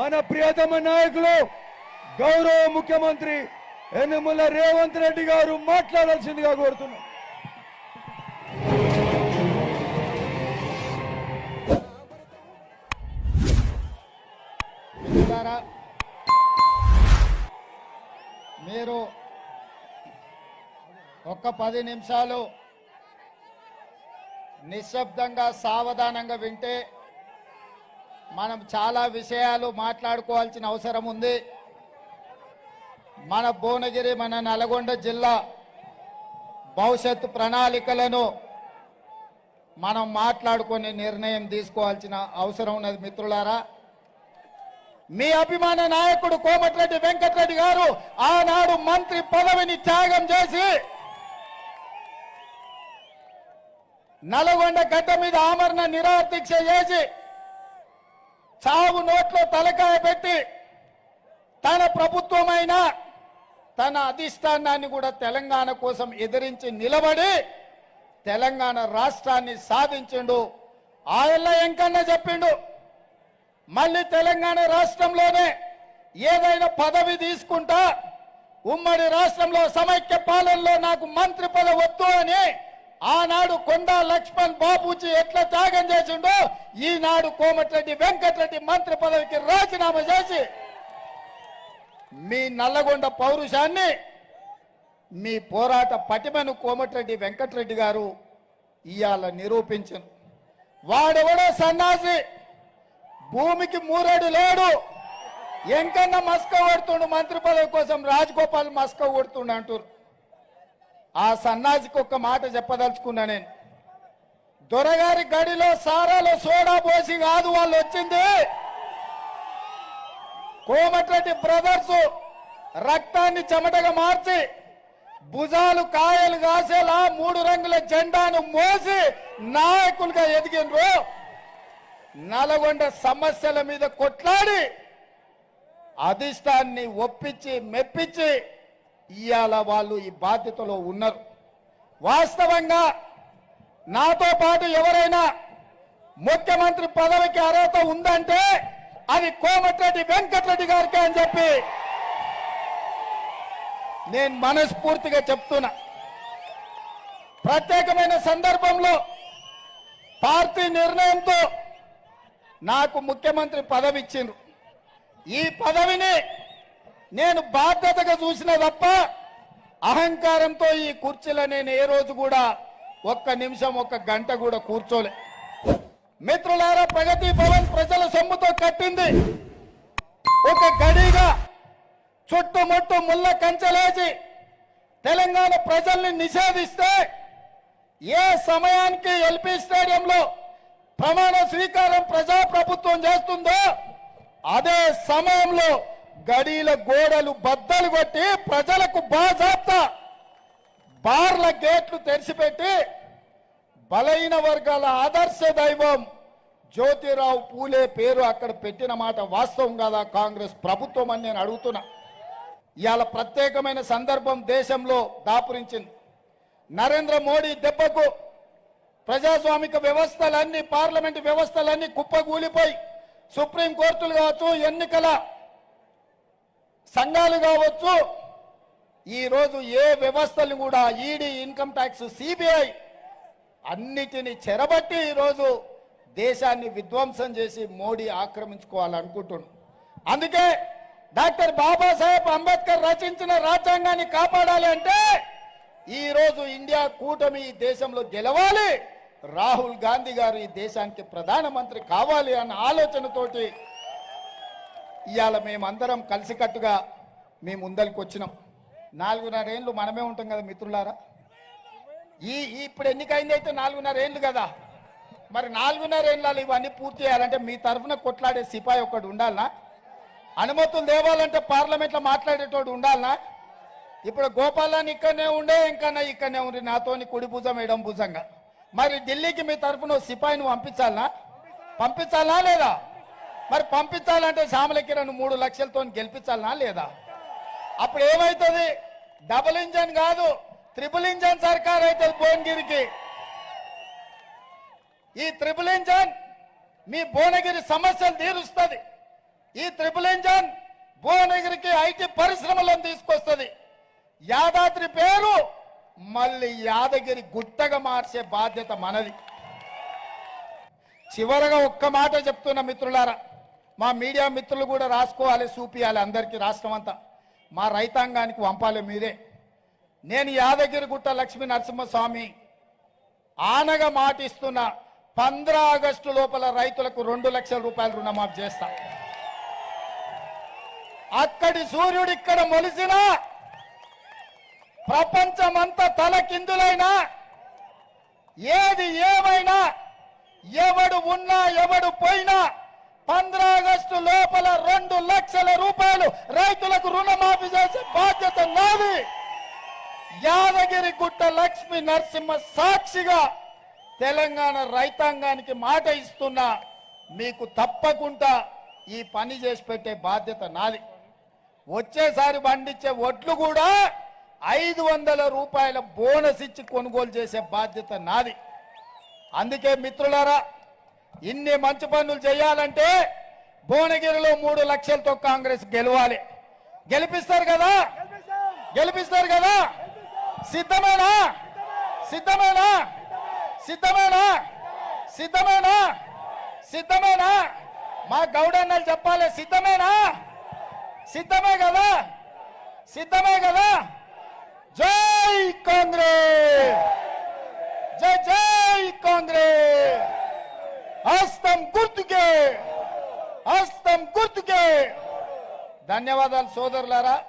మన ప్రియతమ నాయకులు గౌరవ ముఖ్యమంత్రి యనమల రేవంత్ రెడ్డి గారు మాట్లాడాల్సిందిగా కోరుతున్నాం. మీరు ఒక్క పది నిమిషాలు నిశ్శబ్దంగా సావధానంగా వింటే మనం చాలా విషయాలు మాట్లాడుకోవాల్సిన అవసరం ఉంది. మన భువనగిరి మన నల్గొండ జిల్లా భవిష్యత్ ప్రణాళికలను మనం మాట్లాడుకొని నిర్ణయం తీసుకోవాల్సిన అవసరం ఉన్నది మిత్రులారా. మీ అభిమాన నాయకుడు కోమటిరెడ్డి వెంకటరెడ్డి గారు ఆనాడు మంత్రి పదవిని త్యాగం చేసి నల్గొండ గడ్డ మీద ఆమరణ నిరాదీక్ష చేసి చావు నోట్లో తలకాయ పెట్టి తన ప్రభుత్వమైన తన అధిష్టానాన్ని కూడా తెలంగాణ కోసం ఎదిరించి నిలబడి తెలంగాణ రాష్ట్రాన్ని సాధించిండు. ఆయన ఎంకన్నా చెప్పిండు. మళ్ళీ తెలంగాణ రాష్ట్రంలోనే ఏదైనా పదవి తీసుకుంటా ఉమ్మడి రాష్ట్రంలో సమైక్య పాలనలో నాకు మంత్రి పదవి వద్దు అని ఆనాడు కొండా లక్ష్మణ్ బాబూజీ ఎట్లా త్యాగం చేసిండో ఈనాడు కోమటిరెడ్డి వెంకటరెడ్డి మంత్రి పదవికి రాజీనామా చేసి మీ నల్లగొండ పౌరుషాన్ని మీ పోరాట పటిమను కోమటిరెడ్డి వెంకటరెడ్డి గారు ఇవాళ నిరూపించను. వాడెవడో సన్నాసి భూమికి మూరేడు లేడు. ఎంకన్నా మస్క కొడుతుండు మంత్రి పదవి కోసం రాజగోపాల్ మస్క కొడుతుండు అంటారు ఆ సన్నాసికి ఒక్క మాట చెప్పదలుచుకున్నా నేను. దొరగారి గడిలో సారాలో సోడా పోసి కాదు వాళ్ళు వచ్చింది. కోమటిరెడ్డి బ్రదర్స్ రక్తాన్ని చెమటగా మార్చి భుజాలు కాయలు కాసేలా మూడు రంగుల జెండాను మోసి నాయకులుగా ఎదిగినరు నల్గొండ సమస్యల మీద కొట్లాడి అధిష్టాన్ని ఒప్పించి మెప్పించి ఇవాళ వాళ్ళు ఈ బాధ్యతలో ఉన్నారు. వాస్తవంగా నాతో పాటు ఎవరైనా ముఖ్యమంత్రి పదవికి అర్హత ఉందంటే అది కోమటిరెడ్డి వెంకటరెడ్డి గారికి అని చెప్పి నేను మనస్ఫూర్తిగా చెప్తున్నా. ప్రత్యేకమైన సందర్భంలో పార్టీ నిర్ణయంతో నాకు ముఖ్యమంత్రి పదవి ఇచ్చిండ్రు. ఈ పదవిని నేను బాధ్యతగా చూసిన తప్ప అహంకారంతో ఈ కుర్చీలో నేను ఏ రోజు కూడా ఒక్క నిమిషం ఒక్క గంట కూడా కూర్చోలే. మిత్రులారా ప్రగతి భవన్ ప్రజల సొమ్ముతో కట్టింది. ఒక గడిగా చుట్టుముట్టు ముళ్ళ కంచెలేసి తెలంగాణ ప్రజల్ని నిషేధిస్తే ఏ సమయానికి ఎల్పి స్టేడియంలో ప్రమాణ స్వీకారం ప్రజాప్రభుత్వం చేస్తుందో అదే సమయంలో గడీల గోడలు బద్దలు కొట్టి ప్రజలకు బాజాప్తా. బార్ల గేట్లు తెరిచిపెట్టి బలైన వర్గాల ఆదర్శ దైవం జ్యోతిరావు పూలే పేరు అక్కడ పెట్టిన మాట వాస్తవం కాదా కాంగ్రెస్ ప్రభుత్వం అని నేను అడుగుతున్నా. ఇవాళ ప్రత్యేకమైన సందర్భం దేశంలో దాపురించింది. నరేంద్ర మోడీ దెబ్బకు ప్రజాస్వామిక వ్యవస్థలన్నీ పార్లమెంటు వ్యవస్థలన్నీ కుప్పగూలిపోయి సుప్రీం కోర్టులు కావచ్చు ఎన్నికల సంఘాలు కావచ్చు ఈరోజు ఏ వ్యవస్థలు కూడా ఈడీ ఇన్కమ్ ట్యాక్స్ సిబిఐ అన్నిటిని చెరబట్టి ఈరోజు దేశాన్ని విధ్వంసం చేసి మోడీ ఆక్రమించుకోవాలనుకుంటున్నాం అందుకే డాక్టర్ బాబాసాహెబ్ అంబేద్కర్ రచించిన రాజ్యాంగాన్ని కాపాడాలి అంటే ఈరోజు ఇండియా కూటమి ఈ దేశంలో గెలవాలి రాహుల్ గాంధీ గారు ఈ దేశానికి ప్రధానమంత్రి కావాలి అన్న ఆలోచనతోటి ఇవాళ మేమందరం కలిసికట్టుగా మీ ముందరికి వచ్చినాం. నాలుగున్నర ఏళ్ళు మనమే ఉంటాం కదా మిత్రులారా? ఈ ఇప్పుడు ఎన్నికైంది అయితే నాలుగున్నర ఏళ్ళు కదా? మరి నాలుగున్నర ఏళ్ళు ఇవన్నీ పూర్తి చేయాలంటే మీ తరఫున కొట్లాడే సిపాయి ఒకటి ఉండాలనా? అనుమతులు తేవాలంటే పార్లమెంట్లో మాట్లాడేటోడు ఉండాలనా? ఇప్పుడు గోపాలాన్ని ఇక్కడనే ఉండే ఇంకన్నా ఇక్కడనే ఉండి నాతోని కుడి భుజం ఎడం భుజంగా. మరి ఢిల్లీకి మీ తరఫున సిపాయిని పంపించాలనా? పంపించాలా లేదా? మరి పంపించాలంటే శ్యామలకిరణ్ మూడు లక్షలతో గెలిపించాలనా లేదా? అప్పుడు ఏమవుతుంది డబుల్ ఇంజన్ కాదు త్రిపుల్ ఇంజన్ సర్కార్ అవుతుంది భువనగిరికి. ఈ త్రిపుల్ ఇంజన్ మీ భువనగిరి సమస్యలు తీరుస్తుంది. ఈ త్రిపుల్ ఇంజన్ భువనగిరికి ఐటీ పరిశ్రమలను తీసుకొస్తుంది. యాదాద్రి పేరు మళ్ళీ యాదగిరి గుట్టగా మార్చే బాధ్యత మనది. చివరగా ఒక్క మాట చెప్తున్న మిత్రులారా. మా మీడియా మిత్రులు కూడా రాసుకోవాలి చూపియాలి అందరికీ రాష్ట్రం అంతా. మా రైతాంగానికి పంపాలి మీరే. నేను యాదగిరిగుట్ట లక్ష్మీ నరసింహస్వామి ఆనగా మాటిస్తున్న పంద్ర ఆగస్టు లోపల రైతులకు రెండు లక్షల రూపాయలు రుణమాఫీ చేస్తా. అక్కడి సూర్యుడు ఇక్కడ మొలిసిన ప్రపంచమంతా తలకిందులైనా ఏది ఏమైనా ఎవడు ఉన్నా ఎవడు పోయినా పంద్ర ఆగస్టు లోపల రెండు లక్షల రూపాయలు రైతులకు రుణమాఫీ చేసే బాధ్యత నాది యాదగిరి గుట్ట లక్ష్మీ నరసింహ సాక్షిగా తెలంగాణ రైతాంగానికి మాట ఇస్తున్నా. మీకు తప్పకుండా ఈ పని చేసి పెట్టే బాధ్యత నాది. వచ్చేసారి పండించే ఒడ్లు కూడా ఐదు వందల రూపాయల బోనస్ ఇచ్చి కొనుగోలు చేసే బాధ్యత నాది. అందుకే మిత్రులారా ఇన్ని మంచి పనులు చేయాలంటే భువనగిరిలో మూడు లక్షలతో కాంగ్రెస్ గెలవాలి. గెలిపిస్తారు కదా? గెలిపిస్తారు కదా? సిద్ధమేనా? సిద్ధమేనా? సిద్ధమేనా? సిద్ధమేనా? సిద్ధమేనా? మా గౌడన్నలు చెప్పాలి సిద్ధమేనా? సిద్ధమే కదా? సిద్ధమే కదా? జై కాంగ్రెస్ జై జై కాంగ్రెస్ హస్తం గుర్తుకే! హస్తం గుర్తుకే! ధన్యవాదాలు సోదరులారా.